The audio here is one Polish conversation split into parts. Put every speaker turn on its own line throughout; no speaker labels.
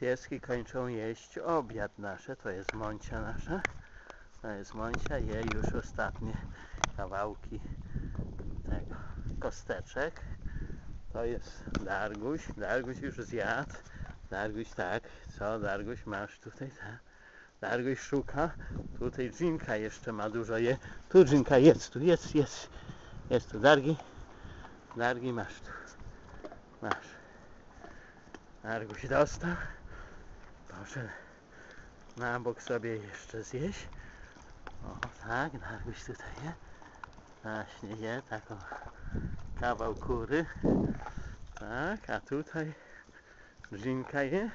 Pieski kończą jeść obiad nasze. To jest Moncia nasza. To jest Moncia. Je już ostatnie kawałki tego kosteczek. To jest Darguś. Darguś już zjadł. Darguś tak. Co Darguś masz tutaj? Tak. Darguś szuka. Tutaj Dżinka jeszcze ma dużo je. Tu Dżinka jest, tu jest, jest. Jest tu Dargi. Dargi masz tu. Masz. Darguś dostał. Poszedł na bok sobie jeszcze zjeść. O tak, Darguś tutaj je. Właśnie je taką kawał kury. Tak, a tutaj Dżinka je.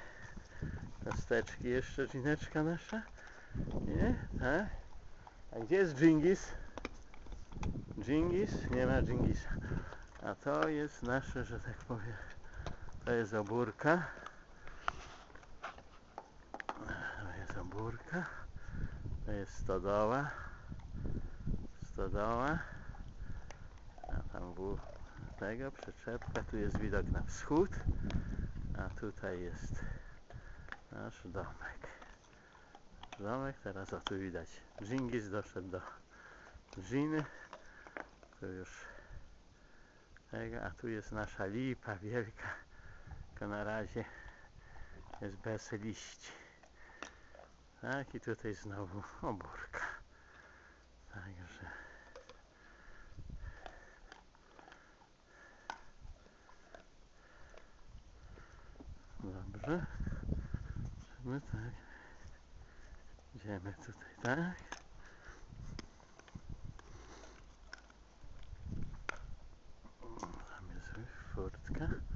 Kosteczki jeszcze Dżineczka nasza. Nie? Tak. A gdzie jest Dżingis? Dżingis? Nie ma Dżingisa. A to jest nasze, że tak powiem, to jest obórka. Obórka. To jest stodoła. Stodoła. A tam w tego przyczepka. Tu jest widok na wschód. A tutaj jest nasz domek. Domek, teraz o tu widać. Dżingis doszedł do Dżiny. Tu już tego, a tu jest nasza lipa wielka. Tylko na razie jest bez liści. Tak i tutaj znowu obórka. Także dobrze. My tak. Idziemy tutaj, tak. Tam jest furtka.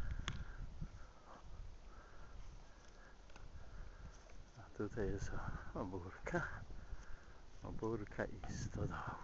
Tutaj jest obórka. Obórka i stodołka.